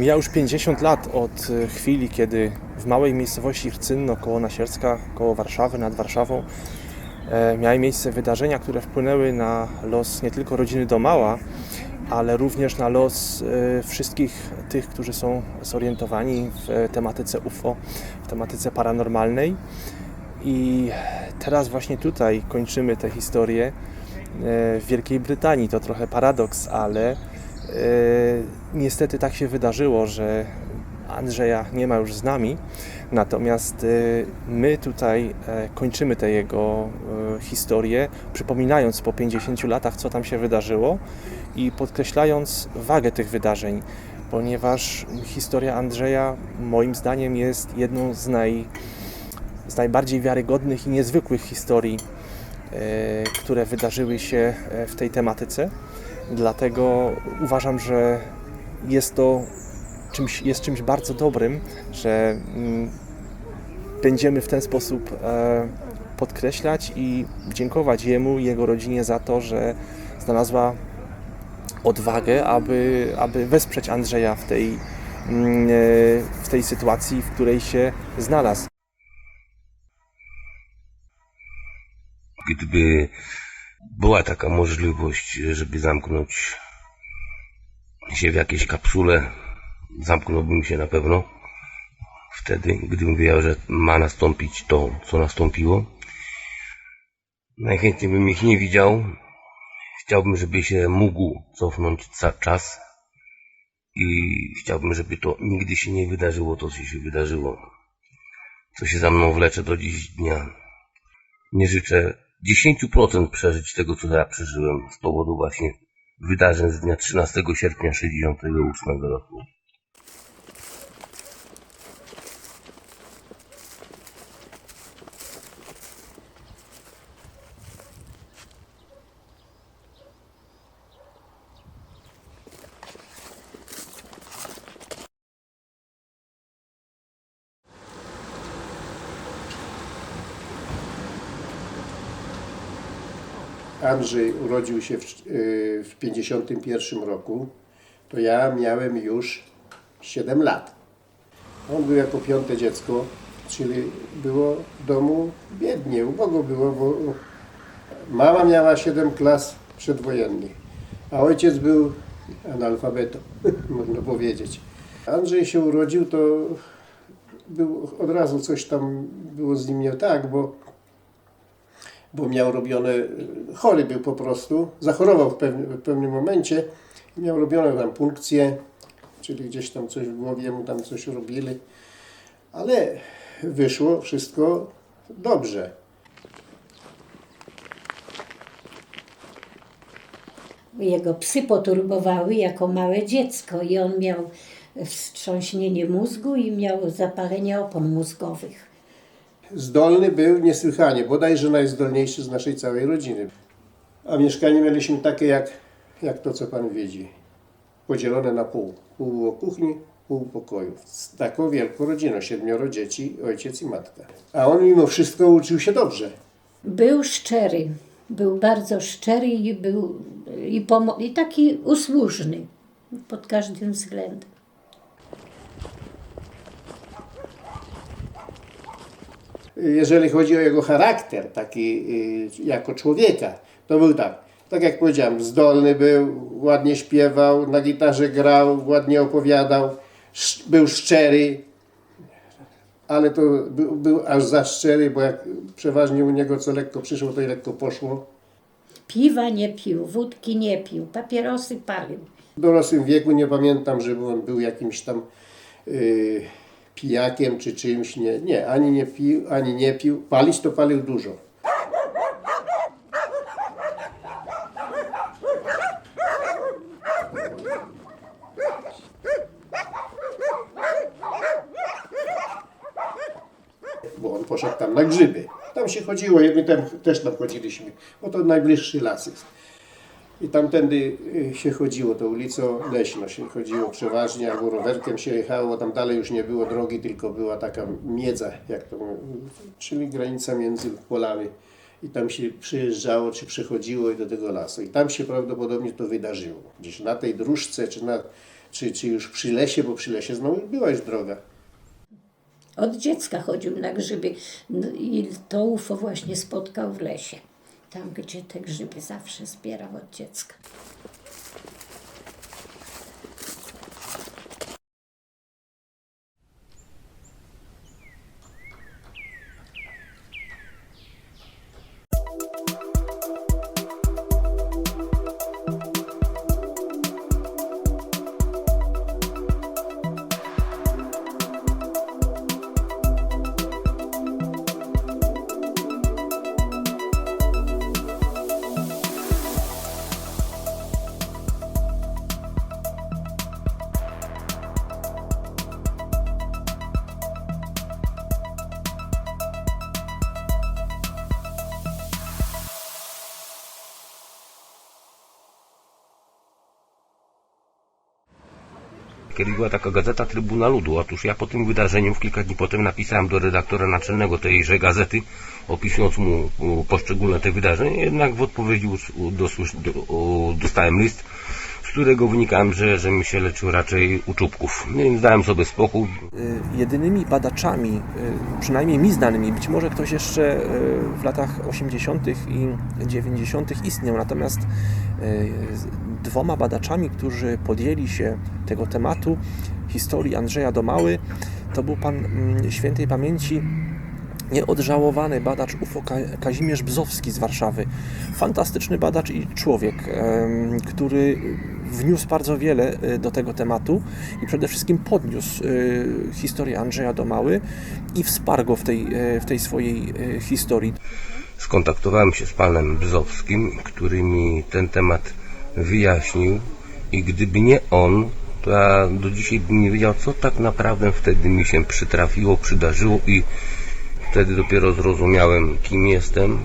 Mija już 50 lat od e, chwili, kiedy w małej miejscowości Rcynno koło Nasiercka, koło Warszawy, nad Warszawą, e, miały miejsce wydarzenia, które wpłynęły na los nie tylko rodziny Domała, ale również na los e, wszystkich tych, którzy są zorientowani w tematyce UFO, w tematyce paranormalnej. I teraz właśnie tutaj kończymy tę historię w Wielkiej Brytanii. To trochę paradoks, ale niestety tak się wydarzyło, że Andrzeja nie ma już z nami. Natomiast e, my tutaj e, kończymy tę jego e, historię, przypominając po 50 latach, co tam się wydarzyło i podkreślając wagę tych wydarzeń, ponieważ historia Andrzeja moim zdaniem jest jedną z naj z najbardziej wiarygodnych i niezwykłych historii, e, które wydarzyły się e, w tej tematyce. Dlatego uważam, że jest to czymś, jest czymś bardzo dobrym, że mm, będziemy w ten sposób e, podkreślać i dziękować jemu i jego rodzinie za to, że znalazła odwagę, aby, aby wesprzeć Andrzeja w tej, mm, e, w tej sytuacji, w której się znalazł. Gdyby była taka możliwość, żeby zamknąć się w jakiejś kapsule, zamknąłbym się na pewno. Wtedy, gdybym wiedział, że ma nastąpić to, co nastąpiło. Najchętniej bym ich nie widział. Chciałbym, żeby się mógł cofnąć ca- czas i chciałbym, żeby to nigdy się nie wydarzyło, to co się wydarzyło. Co się za mną wlecze do dziś dnia nie życzę 10% przeżyć tego, co ja przeżyłem z powodu właśnie wydarzeń z dnia 13 sierpnia 68 roku. Andrzej urodził się w, y, w 51 roku, to ja miałem już 7 lat. On był jako piąte dziecko, czyli było w domu biednie, ubogo było, bo mama miała 7 klas przedwojennych, a ojciec był analfabetą, można powiedzieć. Andrzej się urodził, to był, od razu coś tam było z nim nie tak, bo bo miał robione, chory był po prostu, zachorował w pewnym, w pewnym momencie i miał robione tam punkcje, czyli gdzieś tam coś w głowie mu tam coś robili, ale wyszło wszystko dobrze. Jego psy poturbowały jako małe dziecko i on miał wstrząśnienie mózgu i miał zapalenie opon mózgowych. Zdolny był niesłychanie, bodajże najzdolniejszy z naszej całej rodziny. A mieszkanie mieliśmy takie jak, jak to, co Pan widzi. Podzielone na pół. Pół było kuchni, pół pokoju. Z taką wielką rodziną, siedmioro dzieci, ojciec i matka. A on mimo wszystko uczył się dobrze. Był szczery, był bardzo szczery i był i, i taki usłużny pod każdym względem. Jeżeli chodzi o jego charakter, taki y, jako człowieka, to był tak, tak jak powiedziałem, zdolny był, ładnie śpiewał, na gitarze grał, ładnie opowiadał, był szczery, ale to był, był aż za szczery, bo jak przeważnie u niego co lekko przyszło, to i lekko poszło. Piwa nie pił, wódki nie pił, papierosy palił. W dorosłym wieku nie pamiętam, żeby on był jakimś tam y, pijakiem czy czymś. Nie, nie, ani nie pił, ani nie pił. Palić to palił dużo. Bo on poszedł tam na grzyby. Tam się chodziło, my tam też tam chodziliśmy, bo to najbliższy las jest. I tamtędy y, się chodziło, to ulicą Leśno się chodziło przeważnie, albo rowerkiem się jechało, tam dalej już nie było drogi, tylko była taka miedza, jak to czyli granica między polami. I tam się przyjeżdżało, czy przechodziło i do tego lasu. I tam się prawdopodobnie to wydarzyło. Gdzieś na tej dróżce, czy na, czy, czy już przy lesie, bo przy lesie znowu była już droga. Od dziecka chodził na grzyby No i to UFO właśnie spotkał w lesie. Tam, gdzie te grzyby zawsze zbierał od dziecka. Była taka gazeta Trybuna Ludu. Otóż ja po tym wydarzeniu, w kilka dni potem napisałem do redaktora naczelnego tejże gazety, opisując mu poszczególne te wydarzenia. Jednak w odpowiedzi dostałem list, z którego wynikałem, że, mi się leczył raczej u czubków. No Więc dałem sobie spokój. Y, jedynymi badaczami, y, przynajmniej mi znanymi, być może ktoś jeszcze y, w latach 80. i 90. istniał, natomiast dwoma badaczami, którzy podjęli się tego tematu historii Andrzeja Domały, to był pan mm, świętej pamięci nieodżałowany badacz UFO Ka- Kazimierz Bzowski z Warszawy. Fantastyczny badacz i człowiek, który wniósł bardzo wiele e, do tego tematu i przede wszystkim podniósł e, historię Andrzeja Domały i wsparł go w tej, e, w tej swojej historii. Skontaktowałem się z panem Bzowskim, który mi ten temat wyjaśnił i gdyby nie on, to ja do dzisiaj bym nie wiedział, co tak naprawdę wtedy mi się przytrafiło, przydarzyło i wtedy dopiero zrozumiałem, kim jestem.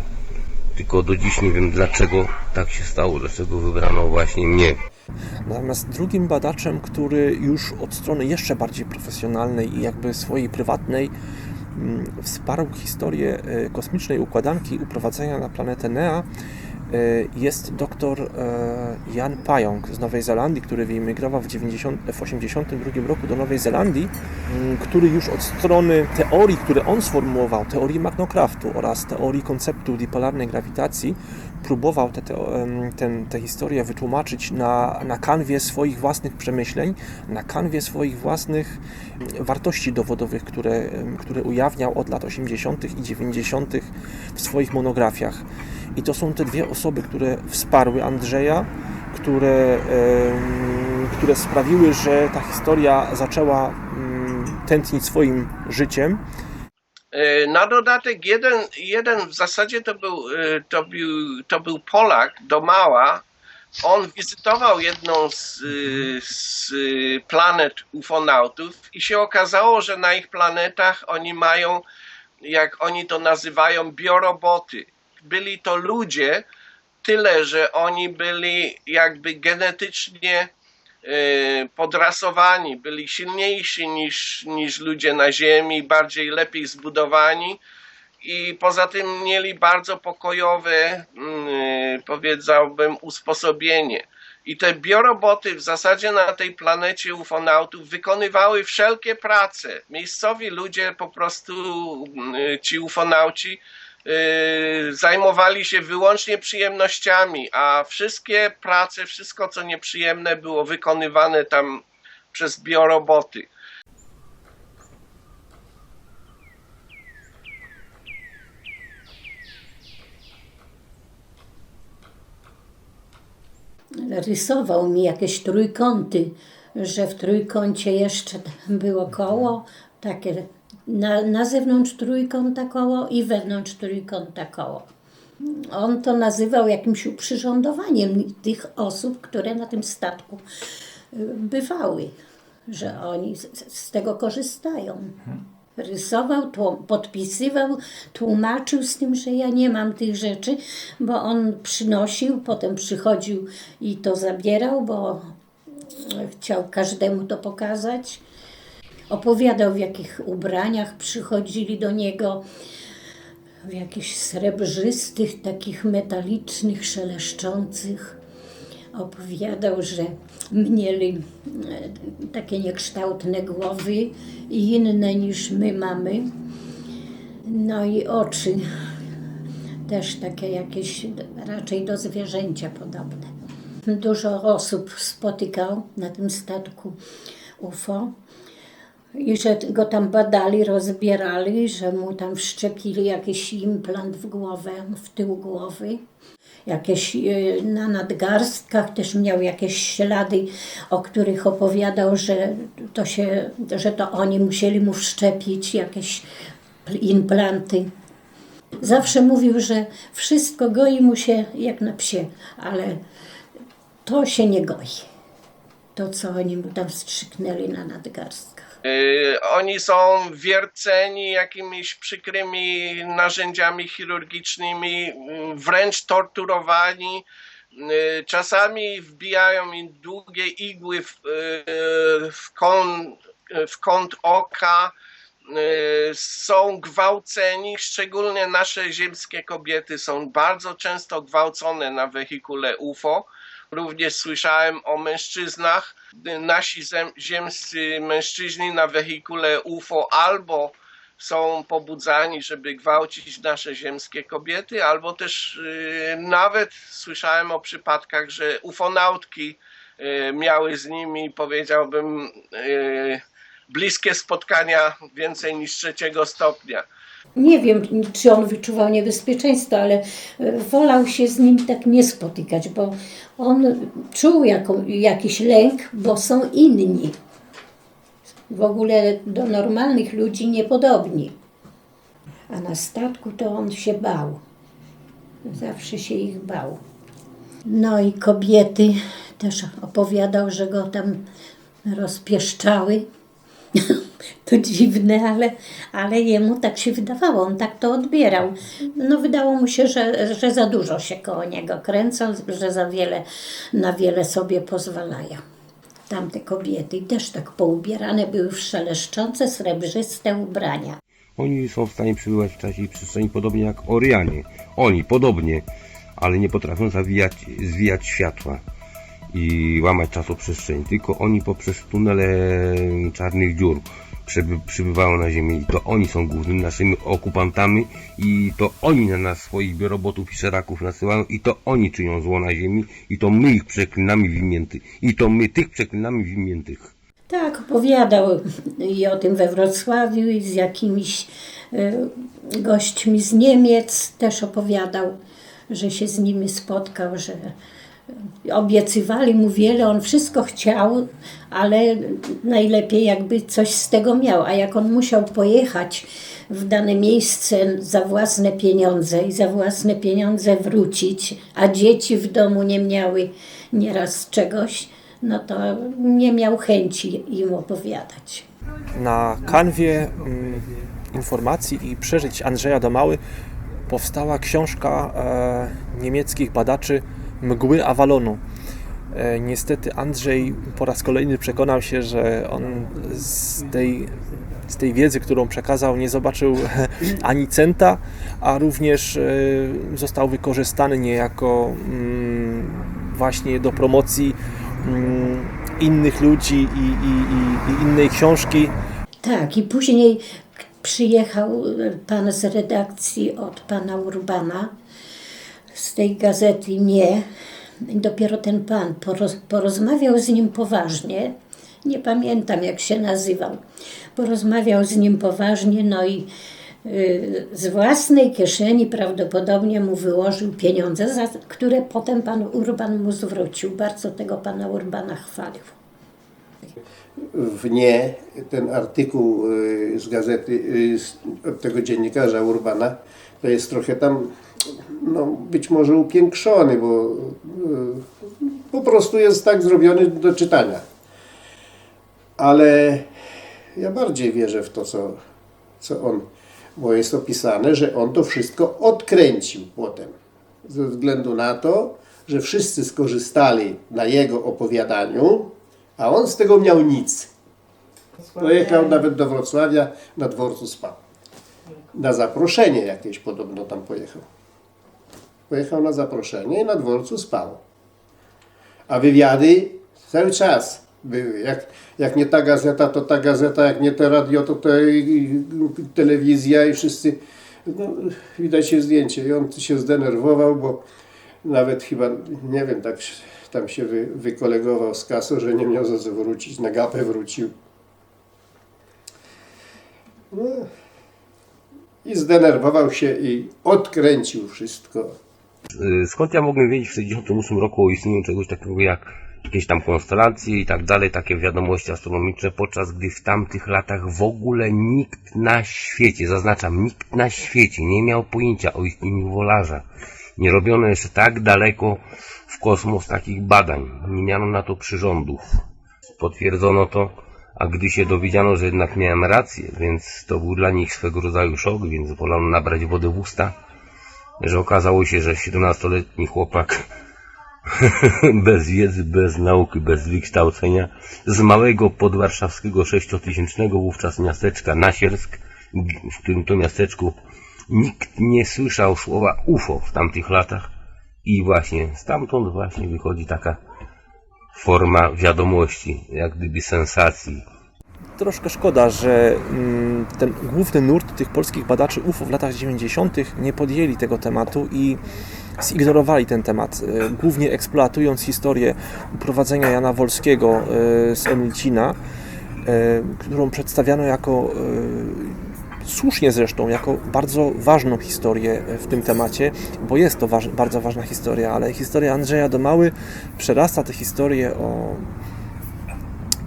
Tylko do dziś nie wiem, dlaczego tak się stało, dlaczego wybrano właśnie mnie. Natomiast drugim badaczem, który już od strony jeszcze bardziej profesjonalnej i jakby swojej prywatnej mm, wsparł historię e, kosmicznej układanki uprowadzenia na planetę Nea, e, jest dr e, Jan Pająk z Nowej Zelandii, który wyemigrował w 90, w 82 roku do Nowej Zelandii, m, który już od strony teorii, które on sformułował, teorii magnokraftu oraz teorii konceptu dipolarnej grawitacji, próbował tę te, ten, tę historię wytłumaczyć na, na kanwie swoich własnych przemyśleń, na kanwie swoich własnych mm, wartości dowodowych, które, które ujawniał od lat 80. i 90. w swoich monografiach. I to są te dwie osoby, które wsparły Andrzeja, które, które sprawiły, że ta historia zaczęła mm, tętnić swoim życiem. E, Na dodatek jeden, jeden w zasadzie to był, e, to był, to był Polak, Domała. On wizytował jedną z, e, z planet ufonautów i się okazało, że na ich planetach oni mają, jak oni to nazywają, bioroboty. Byli to ludzie, tyle, że oni byli jakby genetycznie podrasowani, byli silniejsi niż, niż ludzie na Ziemi, bardziej lepiej zbudowani i poza tym mieli bardzo pokojowe, mm, powiedziałbym, usposobienie. I te bioroboty w zasadzie na tej planecie ufonautów wykonywały wszelkie prace. Miejscowi ludzie po prostu, mm, ci ufonauci, zajmowali się wyłącznie przyjemnościami, a wszystkie prace, wszystko co nieprzyjemne było wykonywane tam przez bioroboty. rysował mi jakieś trójkąty, że w trójkącie jeszcze było koło, takie na, na zewnątrz trójkąta koło i wewnątrz trójkąta koło. On to nazywał jakimś uprzyrządowaniem tych osób, które na tym statku y, bywały, że oni z, z tego korzystają. Rysował, tłum, podpisywał, tłumaczył z tym, że ja nie mam tych rzeczy, bo on przynosił, potem przychodził i to zabierał, bo chciał każdemu to pokazać. Opowiadał, w jakich ubraniach przychodzili do niego, w jakichś srebrzystych, takich metalicznych, szeleszczących. opowiadał, że mieli e, takie niekształtne głowy i inne niż my mamy. No i oczy też takie jakieś raczej do zwierzęcia podobne. Dużo osób spotykał na tym statku UFO i że go tam badali, rozbierali, że mu tam wszczepili jakiś implant w głowę, w tył głowy. Jakieś e, na nadgarstkach też miał jakieś ślady, o których opowiadał, że to, się, że to oni musieli mu wszczepić jakieś implanty. Zawsze mówił, że wszystko goi mu się jak na psie, ale to się nie goi. To, co oni mu tam wstrzyknęli na nadgarstkach. Y, Oni są wierceni jakimiś przykrymi narzędziami chirurgicznymi, y, wręcz torturowani. Y, Czasami wbijają im długie igły w, y, w, kąt, w kąt oka. Są gwałceni, szczególnie nasze ziemskie kobiety są bardzo często gwałcone na wehikule UFO. Również słyszałem o mężczyznach. Nasi ziemscy mężczyźni na wehikule UFO albo są pobudzani, żeby gwałcić nasze ziemskie kobiety, albo też y, nawet słyszałem o przypadkach, że ufonautki y, miały z nimi, powiedziałbym, y, bliskie spotkania więcej niż trzeciego stopnia. Nie wiem, czy on wyczuwał niebezpieczeństwo, ale e, wolał się z nim tak nie spotykać, bo on czuł jaką, jakiś lęk, bo są inni. W ogóle do normalnych ludzi niepodobni. A na statku to on się bał. Zawsze się ich bał. No i kobiety też opowiadał, że go tam rozpieszczały. To dziwne, ale, ale jemu tak się wydawało, on tak to odbierał. No wydało mu się, że, że za dużo się koło niego kręcą, że za wiele, na wiele sobie pozwalają. Tamte kobiety też tak poubierane były w szeleszczące, srebrzyste ubrania. Oni są w stanie przebywać w czasie i przestrzeni podobnie jak Orianie. Oni podobnie, ale nie potrafią zawijać, zwijać światła i łamać czasoprzestrzeni. Tylko oni poprzez tunele czarnych dziur przeby, przybywają na Ziemię i to oni są głównymi naszymi okupantami i to oni na nas swoich robotów i szeraków nasyłają i to oni czynią zło na Ziemi i to my ich przeklinamy w imię Ty- i to my tych przeklinamy w imię tych. Tak, opowiadał i o tym we Wrocławiu, i z jakimiś e, gośćmi z Niemiec też opowiadał, że się z nimi spotkał, że obiecywali mu wiele, on wszystko chciał, ale najlepiej jakby coś z tego miał. A jak on musiał pojechać w dane miejsce za własne pieniądze i za własne pieniądze wrócić, a dzieci w domu nie miały nieraz czegoś, no to nie miał chęci im opowiadać. Na kanwie mm, informacji i przeżyć Andrzeja Domały powstała książka e, niemieckich badaczy Mgły Avalonu. E, niestety Andrzej po raz kolejny przekonał się, że on z tej, z tej wiedzy, którą przekazał, nie zobaczył ani centa, a również e, został wykorzystany niejako mm, właśnie do promocji mm, innych ludzi i, i, i, innej książki. Tak, i później przyjechał pan z redakcji od pana Urbana z tej gazety Nie. Dopiero ten pan poroz, porozmawiał z nim poważnie. Nie pamiętam jak się nazywał. Porozmawiał z nim poważnie, no i y, z własnej kieszeni prawdopodobnie mu wyłożył pieniądze, za które potem pan Urban mu zwrócił. Bardzo tego pana Urbana chwalił. w nie ten artykuł y, z gazety, y, z, tego dziennikarza Urbana, to jest trochę tam, no być może upiększony, bo y, po prostu jest tak zrobiony do czytania. Ale ja bardziej wierzę w to, co, co on, bo jest opisane, że on to wszystko odkręcił potem. Ze względu na to, że wszyscy skorzystali na jego opowiadaniu, a on z tego miał nic. Pojechał nawet do Wrocławia, na dworcu spał. Na zaproszenie jakieś podobno tam pojechał. Pojechał na zaproszenie i na dworcu spał. A wywiady cały czas były. Jak, jak nie ta gazeta, to ta gazeta, jak nie te radio, to te telewizja i wszyscy. No, widać się zdjęcie i on się zdenerwował, bo nawet chyba, nie wiem, tak tam się wy, wykolegował z kasą, że nie miał za co wrócić, na gapę wrócił. No. I zdenerwował się i odkręcił wszystko. Y, Skąd ja mogłem wiedzieć w 1968 roku o istnieniu czegoś takiego jak jakieś tam konstelacje i tak dalej, takie wiadomości astronomiczne, podczas gdy w tamtych latach w ogóle nikt na świecie, zaznaczam, nikt na świecie nie miał pojęcia o istnieniu wolarza. Nie robiono jeszcze tak daleko w kosmos takich badań. Nie miano na to przyrządów. Potwierdzono to, a gdy się dowiedziano, że jednak miałem rację, więc to był dla nich swego rodzaju szok, więc wolano nabrać wodę w usta, że okazało się, że 17-letni chłopak bez wiedzy, bez nauki, bez wykształcenia z małego podwarszawskiego sześciotysięcznego wówczas miasteczka Nasiersk, w którym to miasteczku nikt nie słyszał słowa UFO w tamtych latach i właśnie stamtąd właśnie wychodzi taka forma wiadomości, jak gdyby sensacji, Troszkę szkoda, że mm, ten główny nurt tych polskich badaczy UFO w latach 90. nie podjęli tego tematu i zignorowali ten temat, e, głównie eksploatując historię uprowadzenia Jana Wolskiego e, z Emilcina, e, którą przedstawiano jako słusznie zresztą, jako bardzo ważną historię w tym temacie, bo jest to waż, bardzo ważna historia, ale historia Andrzeja Domały przerasta tę historię o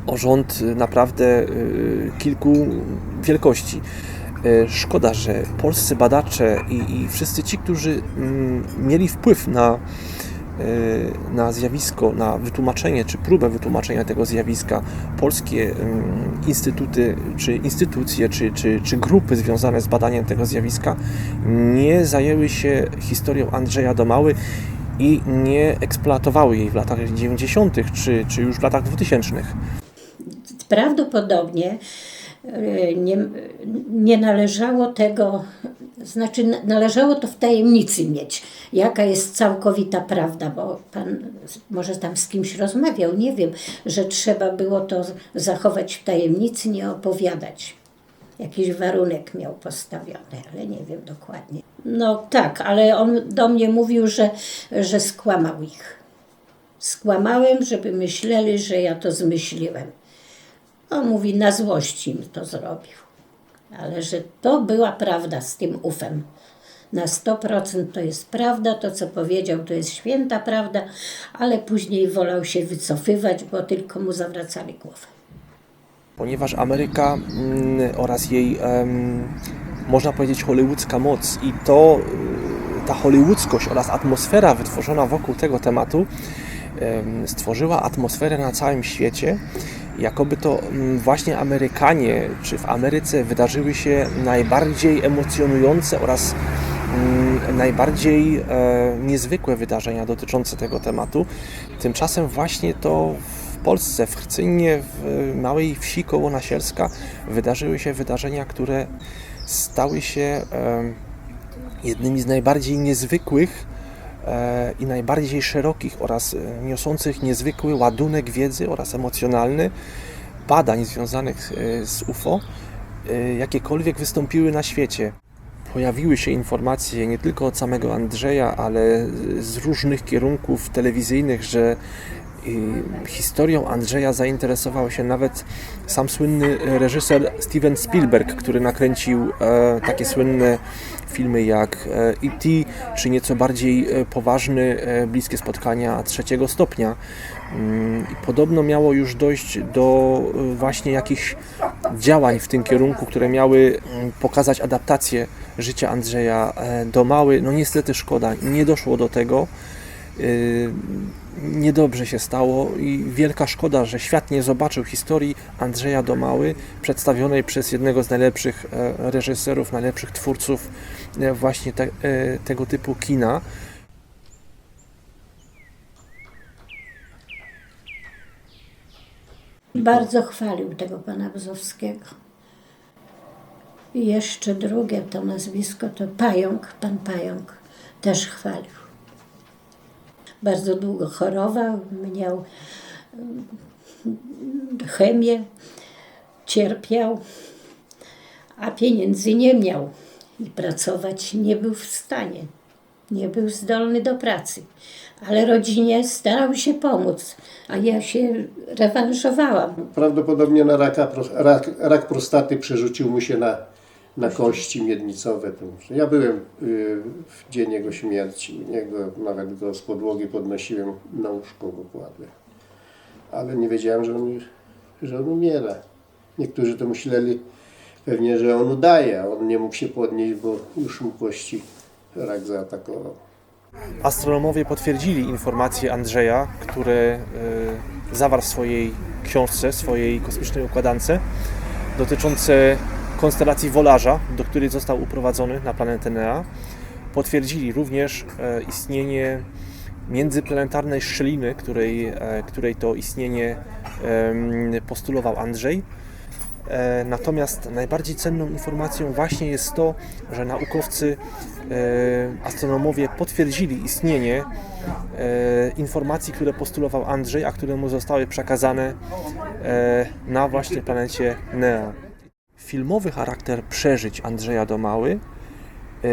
o rząd y, naprawdę y, kilku wielkości. Y, Szkoda, że polscy badacze i, i wszyscy ci, którzy mm, mieli wpływ na, na zjawisko, na wytłumaczenie czy próbę wytłumaczenia tego zjawiska, polskie ym, instytuty, czy instytucje, czy, czy, czy grupy związane z badaniem tego zjawiska nie zajęły się historią Andrzeja Domały i nie eksploatowały jej w latach 90. czy, czy już w latach 2000. Prawdopodobnie e, nie, nie należało tego, znaczy należało to w tajemnicy mieć, jaka jest całkowita prawda, bo pan może tam z kimś rozmawiał, nie wiem, że trzeba było to zachować w tajemnicy, nie opowiadać. Jakiś warunek miał postawiony, ale nie wiem dokładnie. No tak, ale on do mnie mówił, że, że skłamał ich. Skłamałem, żeby myśleli, że ja to zmyśliłem. On mówi, na złości mi to zrobił. Ale że to była prawda z tym ufem. Na 100% to jest prawda, to co powiedział to jest święta prawda, ale później wolał się wycofywać, bo tylko mu zawracali głowę. ponieważ Ameryka mm, oraz jej, można powiedzieć, hollywoodzka moc i to, y, ta hollywoodzkość oraz atmosfera wytworzona wokół tego tematu em, stworzyła atmosferę na całym świecie, jakoby to mm, właśnie Amerykanie, czy w Ameryce wydarzyły się najbardziej emocjonujące oraz mm, najbardziej e, niezwykłe wydarzenia dotyczące tego tematu. Tymczasem właśnie to w Polsce, w Hrcynie, w małej wsi koło Nasielska wydarzyły się wydarzenia, które stały się em, jednymi z najbardziej niezwykłych e, i najbardziej szerokich oraz e, niosących niezwykły ładunek wiedzy oraz emocjonalny badań związanych e, z UFO, e, jakiekolwiek wystąpiły na świecie. Pojawiły się informacje nie tylko od samego Andrzeja, ale z różnych kierunków telewizyjnych, że historią Andrzeja zainteresował się nawet sam słynny reżyser Steven Spielberg, który nakręcił e, takie słynne filmy jak e, E.T., czy nieco bardziej e, poważny e, Bliskie Spotkania trzeciego stopnia. Mm, podobno miało już dojść do e, właśnie jakichś działań w tym kierunku, które miały mm, pokazać adaptację życia Andrzeja e, do Mały. No niestety szkoda, nie doszło do tego. Yy, Niedobrze się stało i wielka szkoda, że świat nie zobaczył historii Andrzeja Domały przedstawionej przez jednego z najlepszych e, reżyserów, najlepszych twórców e, właśnie te, e, tego typu kina. Bardzo chwalił tego pana Bzowskiego. I jeszcze drugie to nazwisko to Pająk, pan Pająk też chwalił. Bardzo długo chorował, miał mm, chemię, cierpiał, a pieniędzy nie miał i pracować nie był w stanie. Nie był zdolny do pracy, ale rodzinie starał się pomóc, a ja się rewanżowałam. Prawdopodobnie na raka, rak, rak prostaty przerzucił mu się na, na kości miednicowe. To- Ja byłem y, w dzień jego śmierci. Niego, nawet go z podłogi podnosiłem, na łóżko go kładłem. Ale nie wiedziałem, że on, że on umiera. Niektórzy to myśleli pewnie, że on udaje, a on nie mógł się podnieść, bo już mu kości rak zaatakował. Astronomowie potwierdzili informacje Andrzeja, które e, zawarł w swojej książce, swojej kosmicznej układance, dotyczące konstelacji Wolarza, do której został uprowadzony na planetę Nea. Potwierdzili również e, istnienie międzyplanetarnej szczeliny, której, e, której to istnienie postulował Andrzej. E, Natomiast najbardziej cenną informacją właśnie jest to, że naukowcy, astronomowie potwierdzili istnienie informacji, które postulował Andrzej, a które mu zostały przekazane na właśnie planecie Nea. Filmowy charakter przeżyć Andrzeja Domały e,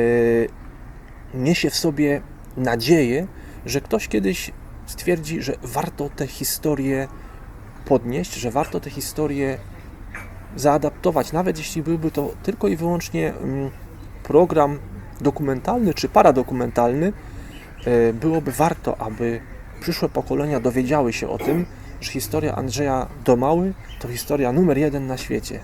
niesie w sobie nadzieję, że ktoś kiedyś stwierdzi, że warto tę historię podnieść, że warto tę historię zaadaptować, nawet jeśli byłby to tylko i wyłącznie mm, program dokumentalny czy paradokumentalny, e, byłoby warto, aby przyszłe pokolenia dowiedziały się o tym, że historia Andrzeja Domały to historia numer jeden na świecie.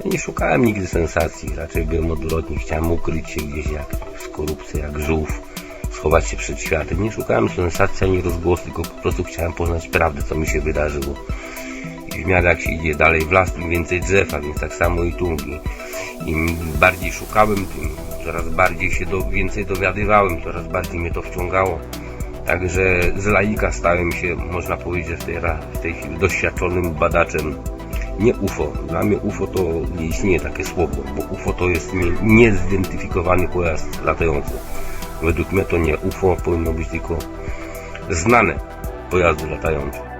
Ja nie szukałem nigdy sensacji, raczej byłem odwrotnie, chciałem ukryć się gdzieś jak skorupcja, jak żółw, schować się przed światem. Nie szukałem sensacji ani rozgłosu, tylko po prostu chciałem poznać prawdę, co mi się wydarzyło. I w miarę jak się idzie dalej w las, tym więcej drzew, a więc tak samo i tu. Im bardziej szukałem, tym coraz bardziej się do, więcej dowiadywałem, coraz bardziej mnie to wciągało. Także z laika stałem się, można powiedzieć, w tej, w tej chwili doświadczonym badaczem nie UFO. Dla mnie UFO to nie istnieje takie słowo, bo UFO to jest nie- niezidentyfikowany pojazd latający. Według mnie to nie UFO, powinno być tylko znane pojazdy latające.